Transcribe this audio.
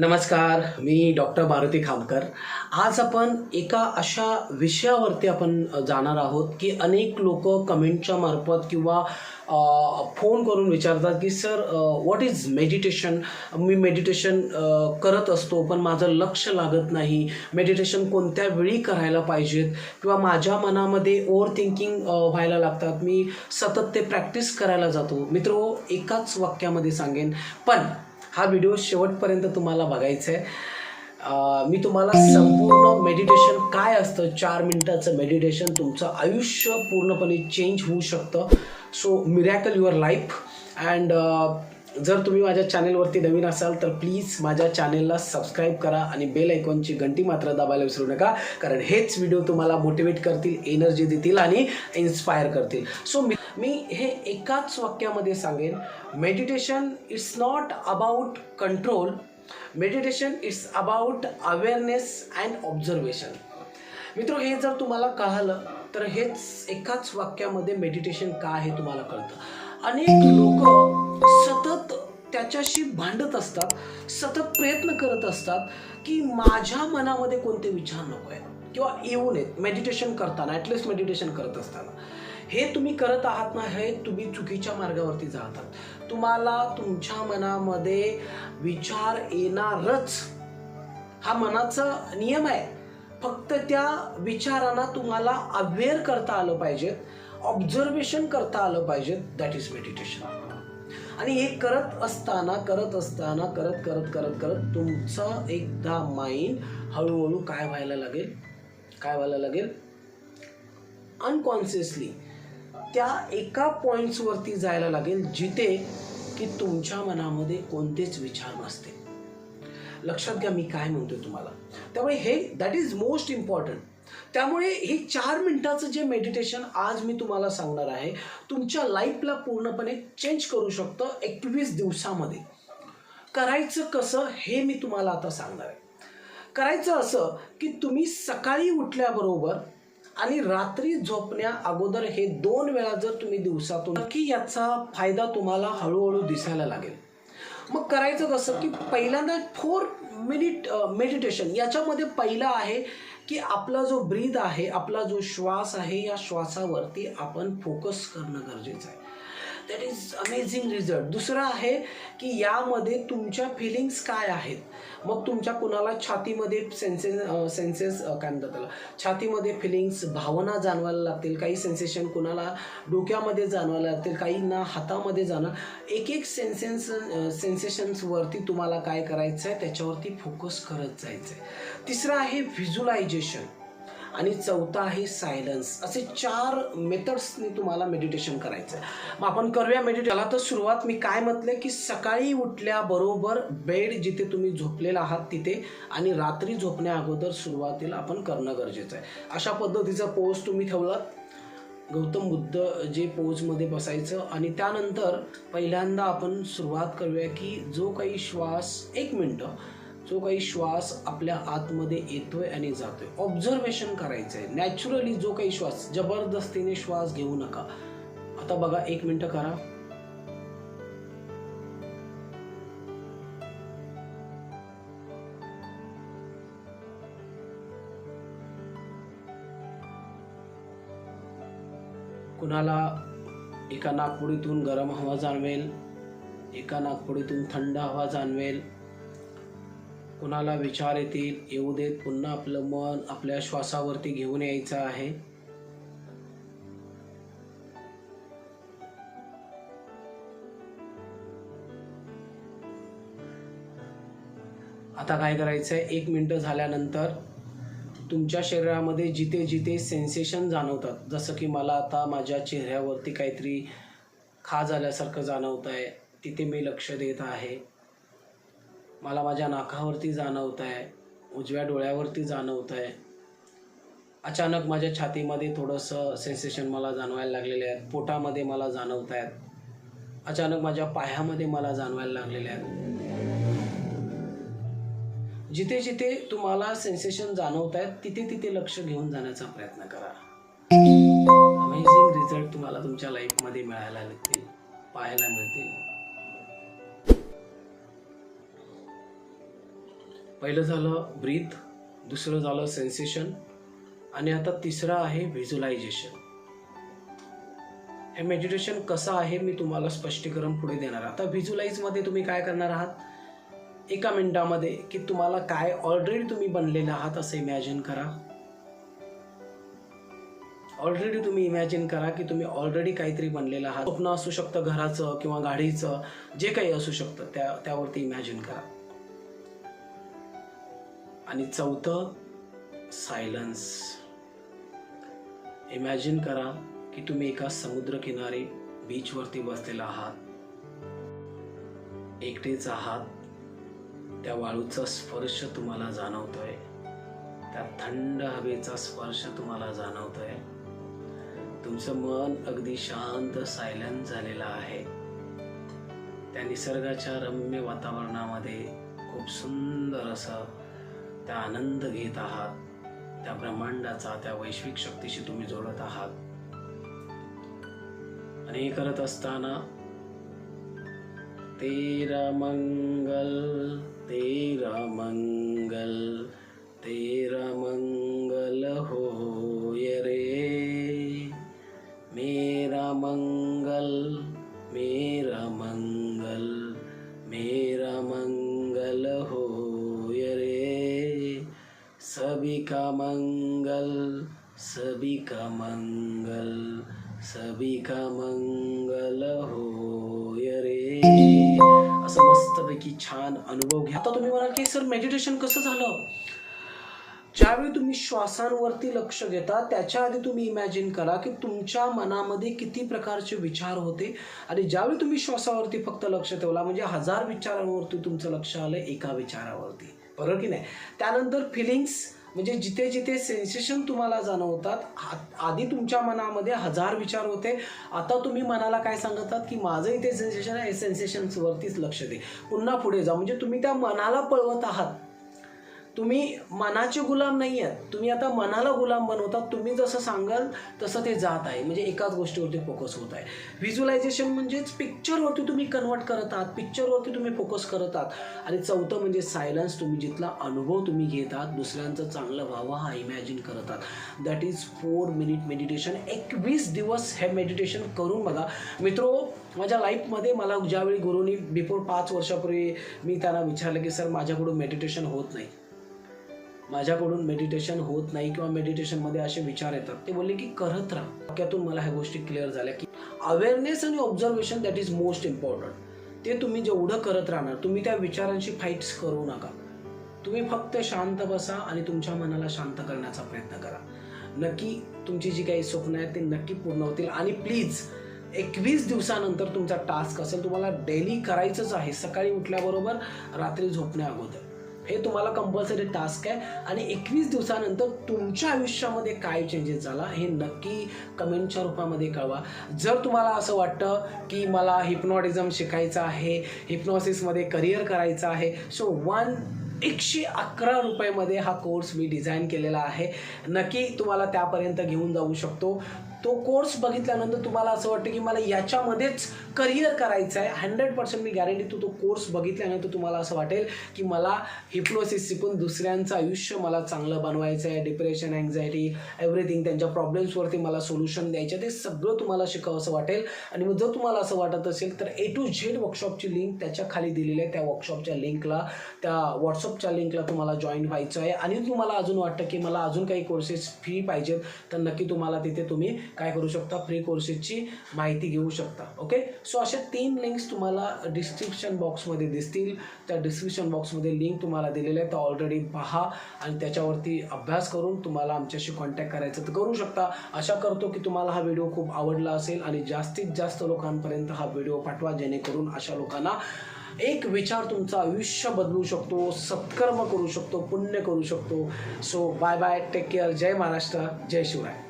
नमस्कार मी डॉक्टर भारती खामकर. आज आपण एका अशा विषयावरती आपण जाणार आहोत की अनेक लोक कमेंटच्या मार्फत किंवा फोन करून विचारतात की सर व्हॉट इज मेडिटेशन मी मेडिटेशन करत असतो पण माझं लक्ष लागत नाही. मेडिटेशन कोणत्या वेळी करायला पाहिजेत? किंवा माझ्या मनामध्ये ओव्हर थिंकिंग व्हायला लागतात. मी सतत ते प्रॅक्टिस करायला जातो. मित्र एकाच वाक्यामध्ये सांगेन. पण हा व्हिडिओ शेवटपर्यंत तुम्हाला बघायचा आहे मी तुम्हाला संपूर्ण मेडिटेशन काय असतं? चार मिनिटाचं मेडिटेशन तुमचं आयुष्य पूर्णपणे चेंज होऊ शकतं. So miracle your life and जर तुम्ही माझ्या चॅनेलवरती नवीन असाल तर प्लीज माझ्या चॅनेलला सबस्क्राईब करा आणि बेल आयकॉनची घंटी मात्र दाबायला विसरू नका. कारण हेच व्हिडिओ तुम्हाला मोटिवेट करतील एनर्जी देतील आणि इन्स्पायर करतील. सो मी मी हे एकाच वाक्यामध्ये सांगेन. Meditation it's not about control meditation it's about awareness and observation मित्र हे जर तुम्हाला कळालं तर हेच एकाच वाक्यामध्ये मेडिटेशन काय हे तुम्हाला कळतं? अनेक लोक सतत त्याच्याशी भांडत असतात सतत प्रयत्न करत असतात की माझ्या मनामध्ये कोणते विचार नको आहेत किंवा येऊ नयेत. मेडिटेशन करताना ॲटलिस्ट मेडिटेशन करत असताना. हे तुम्ही करत आहात ना हे तुम्ही चुकीच्या मार्गावरती जातात तुम्हाला तुमच्या मनामध्ये विचार येणारच. हा मनाचा नियम आहे. फक्त त्या विचारांना तुम्हाला अवेअर करता आलं पाहिजे. ऑब्झर्वेशन करता आलं पाहिजे. दॅट इज मेडिटेशन आणि हे करत असताना करत असताना करत करत करत करत तुमचं एकदा माइंड हळूहळू काय व्हायला लागेल? काय व्हायला लागेल? अनकॉन्शियसली त्या एका पॉईंट्सवरती जायला लागेल जिथे की तुमच्या मनामध्ये कोणतेच विचार नसते. लक्षात घ्या मी काय म्हणतोय तुम्हाला. त्यामुळे हे दॅट इज मोस्ट इम्पॉर्टंट त्यामुळे हे चार मिनिटाचं जे मेडिटेशन आज मी तुम्हाला सांगणार आहे तुमच्या लाईफला पूर्णपणे चेंज करू शकतं एकवीस दिवसामध्ये. करायचं कसं हे मी तुम्हाला आता सांगणार आहे. करायचं असं की तुम्ही सकाळी उठल्याबरोबर आणि रात्री झोपण्या अगोदर हे दोन वेळा जर तुम्ही दिवसातून नक्की याचा फायदा तुम्हाला हळूहळू दिसायला लागेल. मग करायचं कसं की पहिल्यांदा फोर मिनिट मेडिटेशन याच्यामध्ये पहिला आहे की आपला जो ब्रीद आहे आपला जो श्वास आहे या श्वासावरती आपण फोकस करणं गरजेचं आहे. दॅट इज अमेझिंग रिझल्ट दुसरं आहे की यामध्ये तुमच्या फिलिंग्स काय आहेत? मग तुमच्या कुणाला छातीमध्ये सेन्सेस सेन्सेस काय म्हणतात त्याला? छातीमध्ये फिलिंग्स भावना जाणवायला लागतील काही सेन्सेशन कुणाला डोक्यामध्ये जाणवायला लागतील काहींना हातामध्ये जाणं एक एक सेन्सेन्स सेन्सेशन्सवरती तुम्हाला काय करायचं आहे त्याच्यावरती फोकस करत जायचं आहे तिसरं आहे व्हिज्युलायझेशन आणि चौथा आहे सायलन्स असे चार मेथड्सनी तुम्हाला मेडिटेशन करायचं आहे मग आपण करूया मेडिटेशनला तर सुरुवात. मी काय म्हटलं की सकाळी उठल्याबरोबर बेड जिथे तुम्ही झोपलेला आहात तिथे आणि रात्री झोपण्या अगोदर सुरुवातीला आपण करणं गरजेचं आहे. अशा पद्धतीचा पोज तुम्ही ठेवलात. गौतम बुद्ध जे पोजमध्ये बसायचं आणि त्यानंतर पहिल्यांदा आपण सुरुवात करूया की जो काही श्वास एक मिनटं जो काही श्वास आपल्या आतमध्ये येतोय आणि जातोय. ऑब्झर्वेशन करायचं आहे नॅचरली जो काही श्वास जबरदस्तीने श्वास घेऊ नका. आता बघा एक मिनटं करा. कुणाला एका नागपुडीतून गरम हवा जाणवेल एका नागपुडीतून थंड हवा जाणवेल कुणाला विचार येतील येऊ देत पुन्हा आपलं मन आपल्या श्वासावरती घेऊन यायचं आहे. आता काय करायचं आहे एक मिनटं झाल्यानंतर तुमच्या शरीरामध्ये जिथे जिथे सेन्सेशन जाणवतात जसं की मला आता माझ्या चेहऱ्यावरती काहीतरी खा झाल्यासारखं जाणवत आहे तिथे मी लक्ष देत आहे. मला माझ्या नाकावरती जाणवत आहे उजव्या डोळ्यावरती जाणवत आहे अचानक माझ्या छातीमध्ये थोडंसं सेन्सेशन मला जाणवायला लागलेले आहेत पोटामध्ये मला जाणवत आहेत. अचानक माझ्या पायामध्ये मला जाणवायला लागलेले आहेत. जिथे जिथे तुम्हाला सेन्सेशन जाणवत आहेत तिथे तिथे लक्ष घेऊन जाण्याचा प्रयत्न करा. अमेझिंग रिझल्ट तुम्हाला तुमच्या लाईफमध्ये मिळायला लागतील पाहायला मिळतील. पहिलं झालं ब्रीथ दुसरं झालं सेन्सेशन आणि आता तिसरं आहे व्हिज्युलायझेशन हे मेडिटेशन कसं आहे मी तुम्हाला स्पष्टीकरण पुढे देणार. आता व्हिज्युलाइजमध्ये तुम्ही काय करणार आहात? एका मिनिटामध्ये की तुम्हाला काय ऑलरेडी तुम्ही बनलेले आहात असं इमॅजिन करा. ऑलरेडी तुम्ही इमॅजिन करा की तुम्ही ऑलरेडी काहीतरी बनलेलं आहात. स्वप्न असू शकतं घराचं किंवा गाडीचं जे काही असू शकतं त्या त्यावरती इमॅजिन करा. आणि चौथं सायलन्स इमॅजिन करा की तुम्ही एका समुद्रकिनारी बीचवरती बसलेला आहात. एकटेच आहात. त्या वाळूचा स्पर्श तुम्हाला जाणवतोय. त्या थंड हवेचा स्पर्श तुम्हाला जाणवतोय. तुमचं मन अगदी शांत सायलेंट झालेलं आहे. त्या निसर्गाच्या रम्य वातावरणामध्ये खूप सुंदर असं त्या आनंद घेत आहात. त्या ब्रह्मांडाचा त्या वैश्विक शक्तीशी तुम्ही जोडत आहात. आणि हे करत असताना तेरा मंगल तेरा मंगल तेरा मंगल का मंगल सभी का मंगल सभी का मंगल हो रे. असं मस्तपैकी छान अनुभव घ्या. आता तुम्ही म्हणाल की सर मेडिटेशन कसं झालं? ज्यावेळी तुम्ही श्वासांवरती लक्ष घेता त्याच्या आधी तुम्ही इमॅजिन करा की तुमच्या मनामध्ये किती प्रकारचे विचार होते आणि ज्यावेळी तुम्ही श्वासावरती फक्त लक्ष ठेवला म्हणजे हजार विचारांवरती तुमचं लक्ष आलं एका विचारावरती. बरोबर की नाही? त्यानंतर फिलिंग्स म्हणजे जिथे जिथे सेन्सेशन तुम्हाला जाणवतात आधी तुमच्या मनामध्ये हजार विचार होते. आता तुम्ही मनाला काय सांगतात की माझं इथे सेन्सेशन आहे सेन्सेशन्सवरतीच लक्ष दे. पुन्हा पुढे जा. म्हणजे तुम्ही त्या मनाला पळवत आहात. तुम्ही मनाचे गुलाम नाही आहेत तुम्ही आता मनाला गुलाम बनवतात तुम्ही जसं सांगाल तसं ते जात आहे. म्हणजे एकाच गोष्टीवरती फोकस होत आहे. व्हिज्युलायझेशन म्हणजेच पिक्चरवरती तुम्ही कन्वर्ट करत आहात. पिक्चरवरती तुम्ही फोकस करत आहात. आणि चौथं म्हणजे सायलन्स तुम्ही जिथला अनुभव तुम्ही घेत आहात दुसऱ्यांचं चांगलं व्हावं हा इमॅजिन करत आहात. That is four minute meditation एकवीस दिवस हे मेडिटेशन करून बघा. मित्रो माझ्या लाईफमध्ये मला ज्यावेळी गुरुनी बिफोर पाच वर्षापूर्वी मी त्यांना विचारलं की सर माझ्याकडून मेडिटेशन होत नाही. माझ्याकडून मेडिटेशन होत नाही किंवा मेडिटेशनमध्ये असे विचार येतात. ते बोलले की करत राहा. वाक्यातून मला ह्या गोष्टी क्लिअर झाल्या की अवेअरनेस आणि observation that is most important ते तुम्ही जेवढं करत राहणार तुम्ही त्या विचारांशी फाईट्स करू नका. तुम्ही फक्त शांत बसा आणि तुमच्या मनाला शांत करण्याचा प्रयत्न करा. नक्की तुमची जी काही स्वप्न आहेत ते नक्की पूर्ण होतील. आणि प्लीज एकवीस दिवसानंतर तुमचा टास्क असेल तुम्हाला डेली करायचंच आहे. सकाळी उठल्याबरोबर रात्री झोपण्या अगोदर. हे तुम्हाला कंपल्सरी टास्क आहे. आणि एकवीस दिवसानंतर तुमच्या आयुष्यामध्ये काय चेंजेस झाला हे नक्की कमेंटच्या रूपामध्ये कळवा. जर तुम्हाला असं वाटतं की मला हिप्नॉटिझम शिकायचं आहे हिप्नॉसिसमध्ये करिअर करायचं आहे सो वन एकशे अकरा रुपयामध्ये हा कोर्स मी डिझाईन केलेला आहे. नक्की तुम्हाला त्यापर्यंत घेऊन जाऊ शकतो. तो कोर्स बघितल्यानंतर तुम्हाला असं वाटतं की मला याच्यामध्येच करिअर करायचं आहे हंड्रेड पर्सेंट मी गॅरंटी तो तो कोर्स बघितल्यानंतर तुम्हाला असं वाटेल की मला हिप्नोसिस शिकून दुसऱ्यांचं आयुष्य मला चांगलं बनवायचं आहे डिप्रेशन अँझायटी एव्हरीथिंग त्यांच्या प्रॉब्लेम्सवरती मला सोल्युशन द्यायचं आहे ते सगळं तुम्हाला शिकावं असं वाटेल. आणि मग जर तुम्हाला असं वाटत असेल तर ए टू झेड वर्कशॉपची लिंक त्याच्याखाली दिलेली आहे. त्या वर्कशॉपच्या लिंकला त्या व्हॉट्सअपच्या लिंकला तुम्हाला जॉईन व्हायचं आहे. आणि तुम्हाला अजून वाटतं की मला अजून काही कोर्सेस फ्री पाहिजेत तर नक्की तुम्हाला तिथे तुम्ही काय करू शकता? फ्री कोर्सेसची माहिती घेऊ शकता. ओके सो अशा तीन लिंक्स तुम्हाला डिस्क्रिप्शन बॉक्समध्ये दिसतील. त्या डिस्क्रिप्शन बॉक्समध्ये लिंक तुम्हाला दिलेल्या आहे तर ऑलरेडी पहा आणि त्याच्यावरती अभ्यास करून तुम्हाला आमच्याशी कॉन्टॅक्ट करायचं तर करू शकता. आशा करतो की तुम्हाला हा व्हिडिओ खूप आवडला असेल आणि जास्तीत जास्त लोकांपर्यंत हा व्हिडिओ पाठवा जेणेकरून अशा लोकांना एक विचार तुमचं आयुष्य बदलू शकतो सत्कर्म करू शकतो पुण्य करू शकतो. So bye bye take care जय महाराष्ट्र. जय शिवराय.